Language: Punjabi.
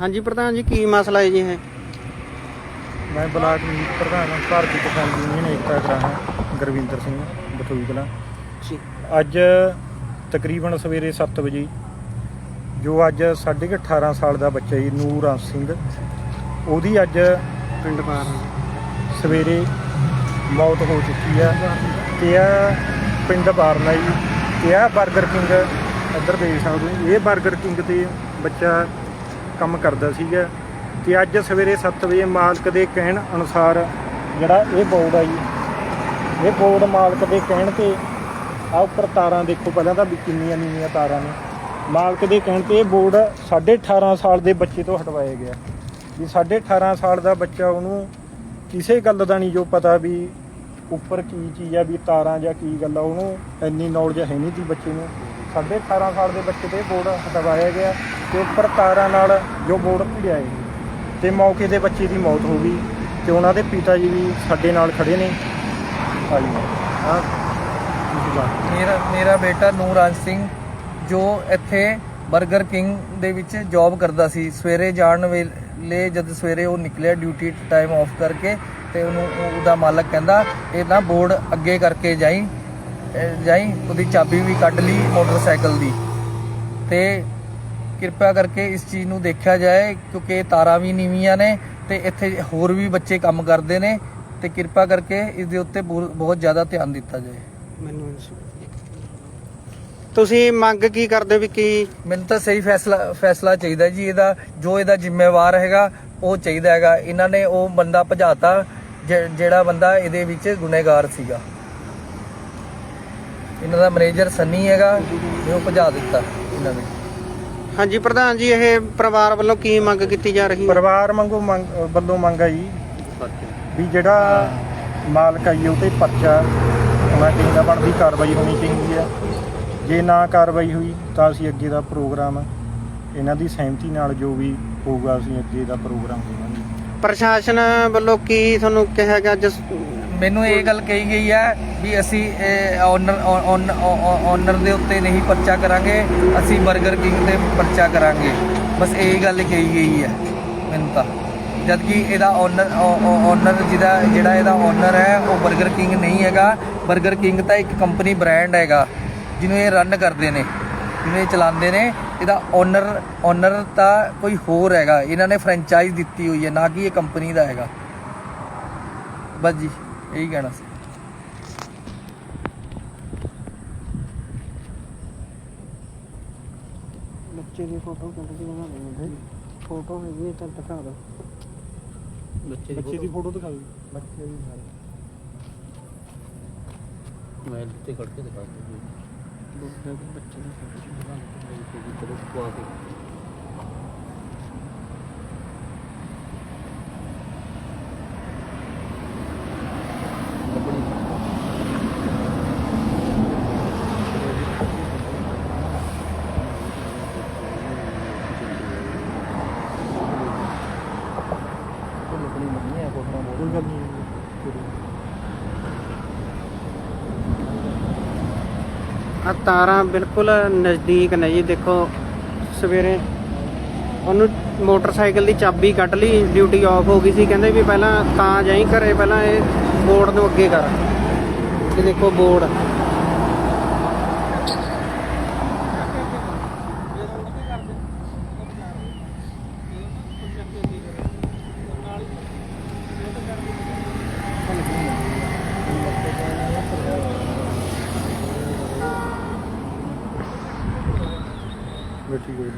ਹਾਂਜੀ ਪ੍ਰਧਾਨ ਜੀ ਕੀ ਮਸਲਾ ਹੈ ਜੀ ਇਹ? ਮੈਂ ਬਲਾਕ ਮੀਤ ਪ੍ਰਧਾਨ ਭਾਰਤੀ ਕਿਸਾਨ ਯੂਨੀਅਨ ਏਕਤਾ ਗ੍ਰਾਹਾਂ ਗੁਰਵਿੰਦਰ ਸਿੰਘ ਬਥੂਈ ਕਲਾਂ। ਜੀ। ਅੱਜ ਤਕਰੀਬਨ ਸਵੇਰੇ 7 ਵਜੇ ਜੋ ਅੱਜ ਸਾਢੇ ਕੁ 18 ਸਾਲ ਦਾ ਬੱਚਾ ਜੀ ਨੂਰ ਸਿੰਘ ਉਹਦੀ ਅੱਜ ਪਿੰਡ ਪਾਰ ਸਵੇਰੇ ਮੌਤ ਹੋ ਚੁੱਕੀ ਆ ਤੇ ਆ ਪਿੰਡ ਬਾਰਨਾ ਜੀ ਤੇ ਆ 버ਗਰ ਕਿੰਗ ਇੱਧਰ ਦੇਖ ਸਕਦੇ ਹੋ ਇਹ 버ਗਰ ਕਿੰਗ ਤੇ ਬੱਚਾ ਕੰਮ ਕਰਦਾ ਸੀਗਾ ਤੇ ਅੱਜ ਸਵੇਰੇ 7 ਵਜੇ ਮਾਲਕ ਦੇ ਕਹਿਣ ਅਨੁਸਾਰ ਜਿਹੜਾ ਇਹ ਬੋਰਡ ਆ ਜੀ, ਇਹ ਬੋਰਡ ਮਾਲਕ ਦੇ ਕਹਿਣ ਤੇ ਆ ਉੱਪਰ ਤਾਰਾਂ ਦੇਖੋ, ਪਹਿਲਾਂ ਤਾਂ ਵੀ ਕਿੰਨੀਆਂ ਨੀਵੀਆਂ ਤਾਰਾਂ ਨੇ। ਮਾਲਕ ਦੇ ਕਹਿਣ ਤੇ ਇਹ ਬੋਰਡ 18.5 ਸਾਲ ਦੇ ਬੱਚੇ ਤੋਂ ਹਟਵਾਇਆ ਗਿਆ। ਵੀ 18.5 ਸਾਲ ਦਾ ਬੱਚਾ ਉਹਨੂੰ ਕਿਸੇ ਗੱਲ ਦਾ ਨਹੀਂ ਜੋ ਪਤਾ ਵੀ ਉੱਪਰ ਕੀ ਚੀਜ਼ ਆ, ਵੀ ਤਾਰਾਂ ਜਾਂ ਕੀ ਗੱਲ ਆ, ਉਹਨੂੰ ਇੰਨੀ ਨੌਲੇਜ ਹੈ ਨਹੀਂ ਸੀ ਬੱਚੇ ਨੂੰ। 18.5 ਸਾਲ ਦੇ ਬੱਚੇ ਤੇ ਬੋਰਡ ਹਟਵਾਇਆ ਗਿਆ ਤੇ ਉੱਪਰ ਤਾਰਾਂ ਨਾਲ ਜੋ ਬੋਰਡ ਭਿੜਿਆ ਹੈ। ਤੇ ਮੌਕੇ ਦੇ ਬੱਚੇ ਦੀ ਮੌਤ ਹੋ ਗਈ ਤੇ ਉਹਨਾਂ ਦੇ ਪਿਤਾ ਜੀ ਵੀ ਸਾਡੇ ਨਾਲ ਖੜੇ ਨੇ। ਆਈ ਹਾਂ। ਮੇਰਾ ਮੇਰਾ ਬੇਟਾ ਨੂਰਾਜ ਸਿੰਘ, ਜੋ ਇੱਥੇ 버ਗਰ ਕਿੰਗ ਦੇ ਵਿੱਚ ਜੌਬ ਕਰਦਾ ਸੀ। ਸਵੇਰੇ ਜਾਣ ਵੇਲੇ ਜਦ ਸਵੇਰੇ ਉਹ ਨਿਕਲਿਆ ਡਿਊਟੀ ਟਾਈਮ ਆਫ ਕਰਕੇ ਤੇ ਉਹਨੂੰ ਉਹਦਾ ਮਾਲਕ ਕਹਿੰਦਾ, ਇਹ ਨਾ ਬੋਰਡ ਅੱਗੇ ਕਰਕੇ ਜਾਈ। ਜਾਈ ਉਹਦੀ ਚਾਬੀ ਵੀ ਕੱਢ ਲਈ ਮੋਟਰਸਾਈਕਲ ਦੀ। ਤੇ ਕਿਰਪਾ ਕਰਕੇ ਇਸ ਚੀਜ਼ ਨੂੰ ਦੇਖਿਆ ਜਾਏ ਕਿਉਂਕਿ ਤਾਰਾਂ ਵੀ ਨੀਵੀਆਂ ਨੇ ਤੇ ਇੱਥੇ ਹੋਰ ਵੀ ਬੱਚੇ ਕੰਮ ਕਰਦੇ ਨੇ ਤੇ ਕਿਰਪਾ ਕਰਕੇ ਇਸ ਦੇ ਉੱਤੇ ਬਹੁਤ ਜ਼ਿਆਦਾ ਧਿਆਨ ਦਿੱਤਾ ਜਾਏ। ਮੈਨੂੰ। ਤੁਸੀਂ ਮੰਗ ਕੀ ਕਰਦੇ ਵੀ ਕੀ? ਮੈਨੂੰ ਤਾਂ ਸਹੀ ਫੈਸਲਾ ਫੈਸਲਾ ਚਾਹੀਦਾ ਜੀ ਇਹਦਾ। ਜੋ ਇਹਦਾ ਜ਼ਿੰਮੇਵਾਰ ਹੈਗਾ ਉਹ ਚਾਹੀਦਾ ਹੈਗਾ। ਇਹਨਾਂ ਨੇ ਉਹ ਬੰਦਾ ਭਜਾਤਾ ਜਿਹੜਾ ਬੰਦਾ ਇਹਦੇ ਵਿੱਚ ਗੁਨੇਗਾਰ ਸੀਗਾ। ਇਹਨਾਂ ਦਾ ਮੈਨੇਜਰ ਸੰਨੀ ਹੈਗਾ ਜੋ ਭਜਾ ਦਿੱਤਾ ਇਹਨਾਂ ਨੇ। ਹਾਂਜੀ ਪ੍ਰਧਾਨ ਜੀ ਇਹ ਪਰਿਵਾਰ ਵੱਲੋਂ ਕੀ ਮੰਗ ਕੀਤੀ ਜਾ ਰਹੀ ਹੈ? ਪਰਿਵਾਰ ਵਾਂਗੂ ਮੰਗ ਵੱਲੋਂ ਮੰਗ ਆ ਜੀ ਵੀ ਜਿਹੜਾ ਮਾਲਕ ਆਈ ਉਹ ਤੇ ਪਰਚਾ ਹੋਣਾ ਚਾਹੀਦਾ ਬਣਦੀ ਕਾਰਵਾਈ ਹੋਣੀ ਚਾਹੀਦੀ ਹੈ। ਜੇ ਨਾ ਕਾਰਵਾਈ ਹੋਈ ਤਾਂ ਅਸੀਂ ਅੱਗੇ ਦਾ ਪ੍ਰੋਗਰਾਮ ਇਹਨਾਂ ਦੀ ਸਹਿਮਤੀ ਨਾਲ ਜੋ ਵੀ ਹੋਊਗਾ ਅਸੀਂ ਅੱਗੇ ਦਾ ਪ੍ਰੋਗਰਾਮ ਦੇਵਾਂਗੇ। ਪ੍ਰਸ਼ਾਸਨ ਵੱਲੋਂ ਕੀ ਤੁਹਾਨੂੰ ਕਿਹਾ ਗਿਆ? ਜਿਸ ਮੈਨੂੰ ਇਹ ਗੱਲ ਕਹੀ ਗਈ ਹੈ ਵੀ ਅਸੀਂ ਇਹ ਓਨਰ ਓਨਰ ਦੇ ਉੱਤੇ ਨਹੀਂ ਪਰਚਾ ਕਰਾਂਗੇ, ਅਸੀਂ 버ਗਰ ਕਿੰਗ ਤੇ ਪਰਚਾ ਕਰਾਂਗੇ। ਬਸ ਇਹ ਗੱਲ ਕਹੀ ਗਈ ਹੈ ਮੈਨੂੰ ਤਾਂ। ਜਦ ਕਿ ਇਹਦਾ ਓਨਰ ਓਨਰ ਜਿਹਦਾ ਜਿਹੜਾ ਇਹਦਾ ਓਨਰ ਹੈ, ਉਹ 버ਗਰ ਕਿੰਗ ਨਹੀਂ ਹੈਗਾ। 버ਗਰ ਕਿੰਗ ਤਾਂ ਇੱਕ ਕੰਪਨੀ ਬ੍ਰਾਂਡ ਹੈਗਾ, ਜਿਹਨੂੰ ਇਹ ਰਨ ਕਰਦੇ ਨੇ, ਜਿਹਨੂੰ ਇਹ ਚਲਾਉਂਦੇ ਨੇ। ਇਹਦਾ ਓਨਰ ਓਨਰ ਤਾਂ ਕੋਈ ਹੋਰ ਹੈਗਾ। ਇਹਨਾਂ ਨੇ ਫਰੈਂਚਾਈਜ਼ ਦਿੱਤੀ ਹੋਈ ਹੈ, ਨਾ ਕਿ ਇਹ ਕੰਪਨੀ ਦਾ ਹੈਗਾ। ਬਸ ਜੀ। ਇਹੀ ਕਹਿਣਾ ਸੀ। ਬੱਚੇ ਦੀ ਫੋਟੋ ਕੱਢ ਕੇ ਬਣਾ ਦੇ। ਫੋਟੋ ਹੈਗੀ ਤਾਂ ਦਿਖਾ ਦਿਓ। ਬੱਚੇ ਦੀ ਫੋਟੋ। ਦਿਖਾਓ ਬੱਚੇ ਦੀ ਮੋਬਾਈਲ ਤੇ ਕੱਢ ਕੇ ਦਿਖਾ ਦਿਓ। ਬੱਚੇ ਦੀ ਫੋਟੋ ਚਲੋ ਪਵਾ ਕੇ ਆ ਤਾਰਾਂ ਬਿਲਕੁਲ ਨਜ਼ਦੀਕ ਨੇ ਜੀ, ਦੇਖੋ ਸਵੇਰੇ। ਉਹਨੂੰ ਮੋਟਰਸਾਈਕਲ ਦੀ ਚਾਬੀ ਕੱਢ ਲਈ ਡਿਊਟੀ ਆਫ ਹੋ ਗਈ ਸੀ। ਕਹਿੰਦੇ ਵੀ ਪਹਿਲਾਂ ਤਾਂ ਜਾਈ ਘਰੇ, ਪਹਿਲਾਂ ਇਹ ਬੋਰਡ ਨੂੰ ਅੱਗੇ ਕਰ। ਇਹ ਦੇਖੋ ਬੋਰਡ। ਬੈਠੀ ਕੋਈ